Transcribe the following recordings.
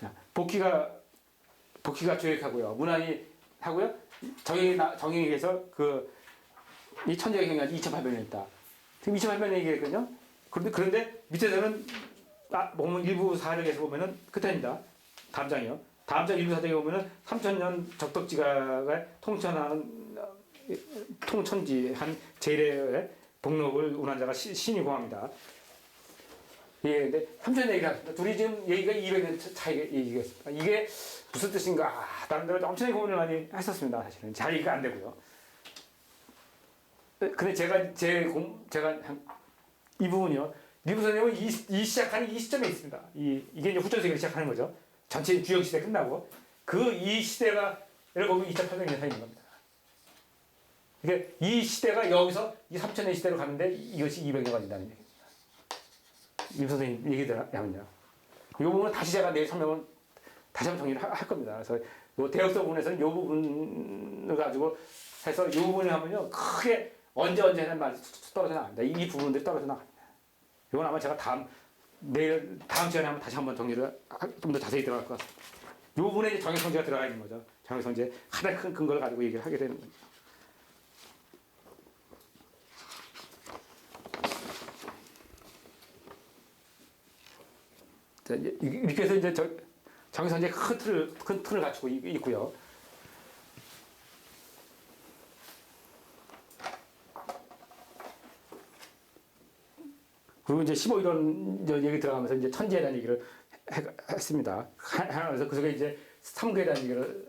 자, 복귀가 복귀가 조획하고요. 문안이 하고요. 정의 정의에서 그이 천재의 경향이 2,800년이다. 지금 2,800년 얘기했거든요. 그런데 그런데 밑에서는 아, 보면 일부 사력에서 보면은 끝에입니다. 다음 장이요. 다음 장 일부 사력에 보면은 3천년 적덕지가가 통천하는 어, 통천지 한 제례의 복록을 운한 자가 시- 신이 공합니다. 예, 근데 삼천 얘기를 합니다. 둘이 지금 얘기가 200년 차이 얘기겠습니다. 이게 무슨 뜻인가? 아, 다른 데로 엄청나게 고민을 많이 했었습니다. 사실은 잘 이해가 안 되고요. 근데 제가 제 공, 제가 한, 이 부분이요. 리브 선생님은 이, 이 시작하는 이 시점에 있습니다. 이 이게 이제 후천세기를 시작하는 거죠. 전체 주역 시대 끝나고 그 이 시대가 예를 보면 2,800년 사이인 겁니다. 이게 이 시대가 여기서 이 3천년 시대로 가는데 이것이 200년 걸린다는 얘기입니다. 임 선생님 얘기들하면요. 이 부분은 다시 제가 내일 설명을 다시 한번 정리를 하- 할 겁니다. 그래서 요 대역서 부분에서는 이 부분을 가지고 해서 이 부분을 하면요 크게 언제 언제 하는 말이 떨어져 나갑니다. 이, 이 부분들이 떨어져 나갑니다. 이건 아마 제가 다음 내일 다음 시간에 한번 다시 한번 정리를 좀 더 자세히 들어갈 것 같습니다. 이 부분에 이제 정액성제가 들어가 있는 거죠. 정액성제 가장 큰 근거를 가지고 얘기를 하게 되는 겁니다. 이렇게 해서 이제 저, 정의선제 큰 틀을, 큰 틀을 갖추고 있- 있고요. 그리고 이제 15이론 이제 얘기 들어가면서 이제 대한 얘기를 해- 했습니다. 하면서 그 속에 이제 삼국에 대한 얘기를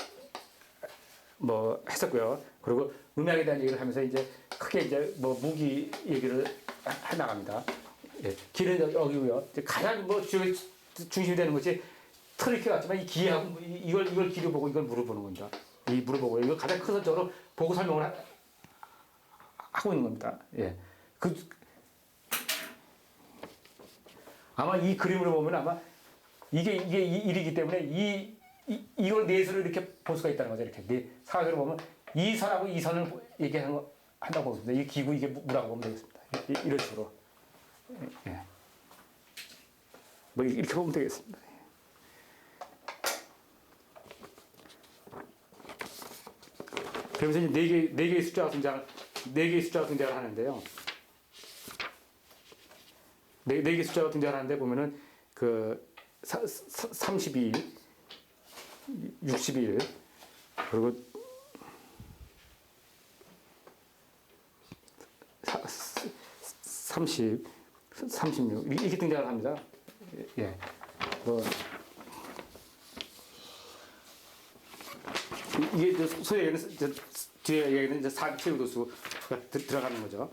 뭐 했었고요. 그리고 음악에 대한 얘기를 하면서 이제 크게 이제 뭐 무기 얘기를 해 나갑니다. 예, 길은 여기고요. 가장 뭐 주, 중심이 되는 틀이 이렇게 같지만 이 기하고 뭐 이- 이걸 이걸 기를 보고 이걸 물어보는 겁니다. 이 물어보고 이걸 가장 큰 선적으로 보고 설명을 하, 하고 있는 겁니다. 예, 그 아마 이 그림을 보면 아마 이게 이게 이 일이기 때문에 이, 이 이걸 내수를 이렇게 볼 수가 있다는 거죠. 이렇게 네 사각으로 보면 이 선하고 이 선을 얘기하는 거 한다고 보습니다. 이 기구 이게 무라고 보면 되겠습니다. 이, 이- 이런 식으로. 예. 뭐 이렇게 보면 되겠습니다. 그러면서 이제 네 개, 네 개의 숫자가 등장, 네 개의 숫자가 등장을 하는데요. 네, 네 개의 숫자가 등장하는데 보면은 그 사, 사, 32일, 60일, 그리고 사, 30, 36 이렇게 등장을 합니다. 예, 뭐 이게 소위 이제 뒤에 얘기는 이제 사기 최우도수가 드- 들어가는 거죠.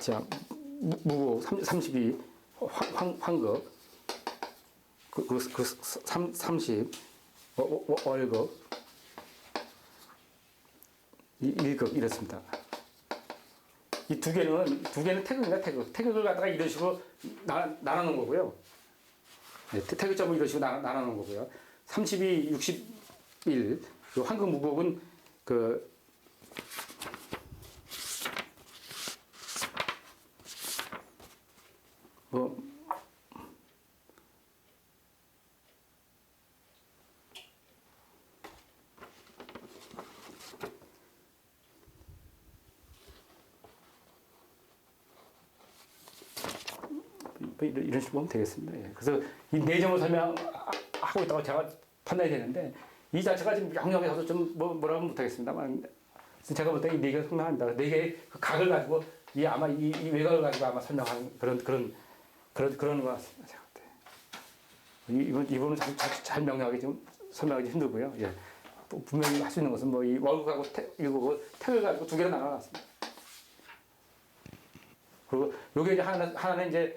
자, 무- 무고 32 황, 황, 황급 그, 그, 그 3, 30 어, 어, 어, 월급 이- 일급 이렇습니다. 이 두 개는 두 개는 태극입니다. 태극 태극을 갖다가 이런 식으로 나, 나눠 놓은 거고요. 네, 태- 태극점을 이런 식으로 나, 나눠 놓은 거고요. 32, 61그 황금 무곡은 그 뭐 뭐 이런, 식으로 보면 되겠습니다. 예. 그래서 이 내정을 설명하고 있다고 제가 판단이 되는데 이 자체가 지금 영역에서도 좀 뭐, 뭐라고 못하겠습니다만 제가 볼 때이 네 개가 설명합니다. 네 개의 그 각을 가지고 이 아마 이, 이 외곽을 가지고 아마 설명한 그런 그런 그런 그런 것 같습니다. 제가 볼 때. 이 이분 이분은 잘, 잘, 잘 명료하게 좀 설명하기 힘들고요. 예. 부- 분명히 할 수 있는 것은 뭐 이 월급하고 태, 이거고 태를 가지고 두 개로 나눠놨습니다. 그리고 요게 이제 하나 하나는 이제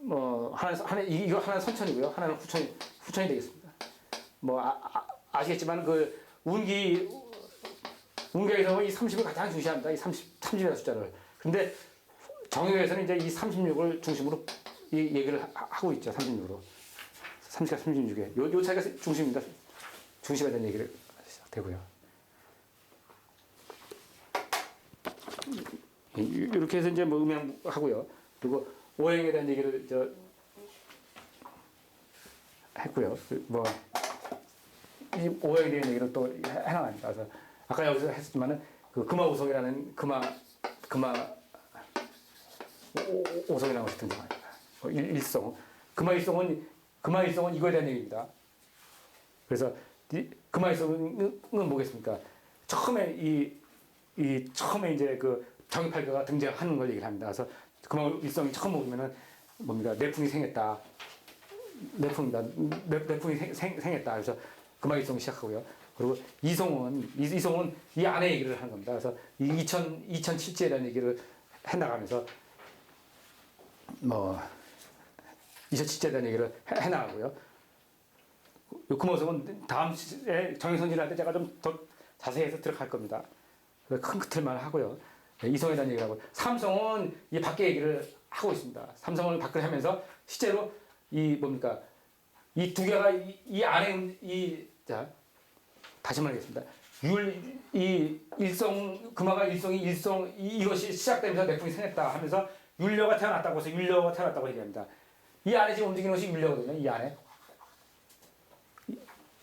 뭐 하나 이- 이거 하나는 선천이고요. 하나는 후천이 후천이 되겠습니다. 뭐 아, 아, 시겠지만그 운기 운기에서 이 30을 가장 중시합니다. 이 30, 30이라는 숫자를. 근데 정유에서는 이제 이 36을 중심으로 이 얘기를 하- 하고 있죠. 36으로. 30과 36에. 요, 요 차이가 중심입니다. 중심에 대한 얘기를 되고요. 이- 이렇게 해서 이제 뭐 음양하고요. 그리고 오행에 대한 얘기를 저 했고요. 그뭐 이 오행에 대한 얘기를 또 해- 해나갑니다. 그래서 아까 여기서 했지만은 그 금화우성이라는 금화 금화 오- 오- 오성이라는 것이 등장합니다. 어, 일- 일성 금화일성은 금화일성은 이거에 대한 얘기입니다. 그래서 이 금화일성은 뭐겠습니까? 처음에 이, 이 처음에 이제 그 정의팔가가 등장하는 걸 얘기를 합니다. 그래서 금화일성이 처음 보면은 뭡니까 내풍이 생겼다. 내풍이다. 내, 내풍이 생, 생, 생겼다. 그래서 금화일성 시작하고요. 그리고 이송은 이, 이송은 이 안에 얘기를 하는 겁니다. 그래서 이 2000, 2007제에 대한 얘기를 해나가면서 뭐 2007제에 대한 얘기를 해, 해나가고요. 요 금호성은 다음 시에 정의선진할 때 제가 좀 더 자세히 해서 들어갈 겁니다. 큰 틀만 하고요. 네, 대한 얘기를 하고 삼성은 이 밖에 얘기를 하고 있습니다. 삼성을 밖을 하면서 실제로 이 뭡니까 이 두 개가 이, 이 안에 이자 다시 말하겠습니다. 율, 이 일성, 금화가 일성이 일성, 이, 이것이 시작되면서 내풍이 생겼다 하면서 율려가 태어났다고 해서 율려가 태어났다고 얘기합니다. 이 안에 지금 움직이는 것이 율려거든요. 이 안에.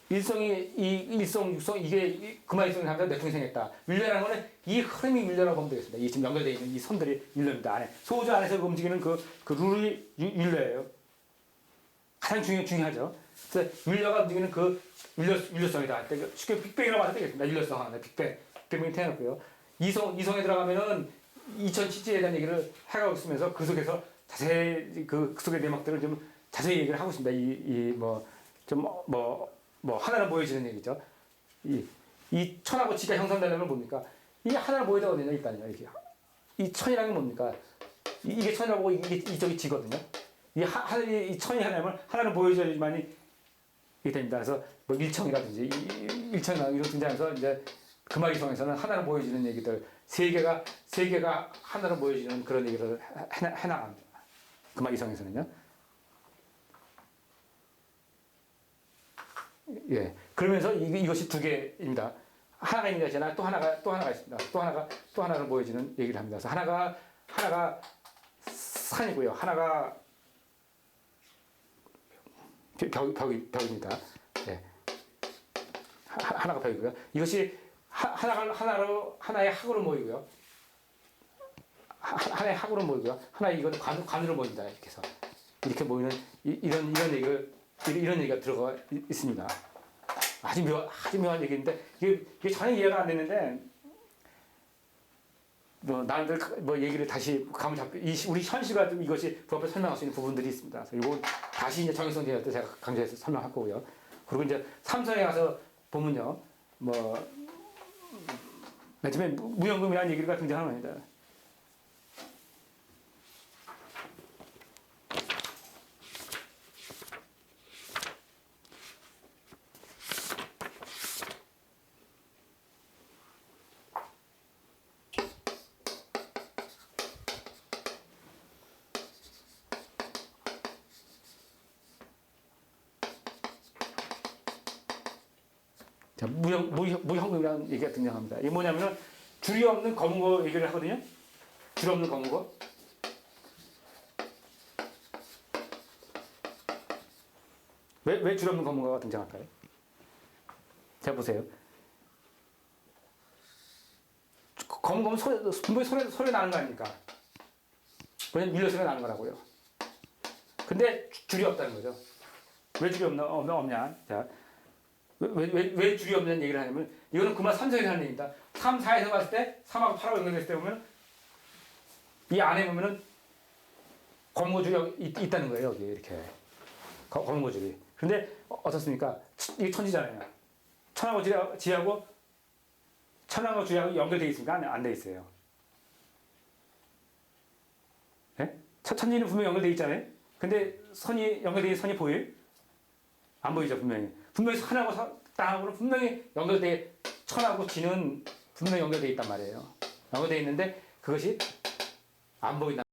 이- 일성이, 이 일성, 육성, 이게 이 금화일성이 하면서 내풍이 생겼다. 율려라는 거는 이 흐름이 율려라고 보면 되겠습니다. 이 지금 연결되어 있는 이 선들이 율려입니다. 안에. 소우주 안에서 움직이는 그, 그 룰이 유- 율려예요. 가장 중요, 중요하죠. 그래서 율려가 움직이는 그 율려성이다. 할 때, 쉽게 빅뱅이라고 하도 되겠습니다. 율려성 하나, 빅뱅. 빅뱅이 태어났고요. 이성, 이성에 들어가면은 2007제에 대한 얘기를 해가고 있으면서 그 속에서 자세히 그, 그 속의 내막들을 좀 자세히 얘기를 하고 있습니다. 이, 이, 뭐, 좀, 뭐, 뭐, 하나는 보여지는 얘기죠. 이, 이 천하고 지가 형성되려면 뭡니까? 이게 하나는 보여야 되거든요, 일단요. 이게. 이 천이라는 게 뭡니까? 이- 이게 천이라고 이게 이쪽이 지거든요. 이 하, 하늘이 이 천이 하나면 하나는 보여줘야지만이 이게 됩니다. 그래서 뭐 일청이라든지 이- 이- 일청이나 이런 등장해서 이제 금화기성에서는 하나는 보여지는 얘기들 세 개가 세 개가 하나는 보여지는 그런 얘기를 해, 해, 해나갑니다. 금화기성에서는요. 예. 그러면서 이, 이것이 두 개입니다. 하나가 있는 것이 아니라 또 하나가 또 하나가 있습니다. 또 하나가 또 하나를 보여주는 얘기를 합니다. 그래서 하나가 하나가 산이고요. 하나가 벽, 벽, 벽입니다. 예. 하, 하나가 벽이고요. 이것이 하, 하나가 하나로 하나의 학으로 모이고요. 하, 하나의 학으로 모이고요. 하나 이건 관, 관으로 모인다 이렇게 해서 이렇게 모이는 이, 이런 이런 얘기를 이런 얘기가 들어가 있, 있습니다. 아주 묘 아주 묘한 얘기인데 이게, 이게 전혀 이해가 안 되는데 뭐 나름대로 그- 뭐 얘기를 다시 감을 잡고 이 시- 우리 현실과 좀 이것이 부합해 설명할 수 있는 부분들이 있습니다. 그래서 이거 다시 이제 정의성 대회 때 제가 강조해서 설명할 거고요. 그리고 이제 삼성에 가서 보면요, 뭐 맨 처음에 무- 무연금이라는 얘기가 등장하는 겁니다. 무형, 무형, 무형금이라는 얘기가 등장합니다. 이게 뭐냐면은 줄이 없는 검은 거 얘기를 하거든요. 줄 없는 검은 거. 왜, 왜 줄 없는 검은 거가 등장할까요? 자, 보세요. 검은 거면 소리, 소리, 소리 나는 거 아닙니까? 왜냐면 밀려 소리가 나는 거라고요. 근데 주- 줄이 없다는 거죠. 왜 줄이 없나, 없냐. 자, 왜, 왜, 왜 줄이 없는 얘기를 하냐면 이거는 그만 삼성에서 하는 얘기입니다. 3, 4에서 봤을 때 3하고 8하고 연결됐을 때 보면 이 안에 보면은 검은 줄이 여기 있, 있다는 거예요. 여기 이렇게 거- 검은 줄이. 근데 어, 어떻습니까? 이게 천지잖아요. 천하고 지하- 지하고 천하고 주하고 연결되어 있습니까? 안돼 있어요. 예? 천- 천지는 분명히 연결되어 있잖아요. 근데 선이 연결되어 선이 보여요? 안 보이죠 분명히. 분명히 산하고 사- 땅하고는 분명히 연결돼 천하고 지는 분명히 연결돼 있단 말이에요. 연결돼 있는데 그것이 안 보인다.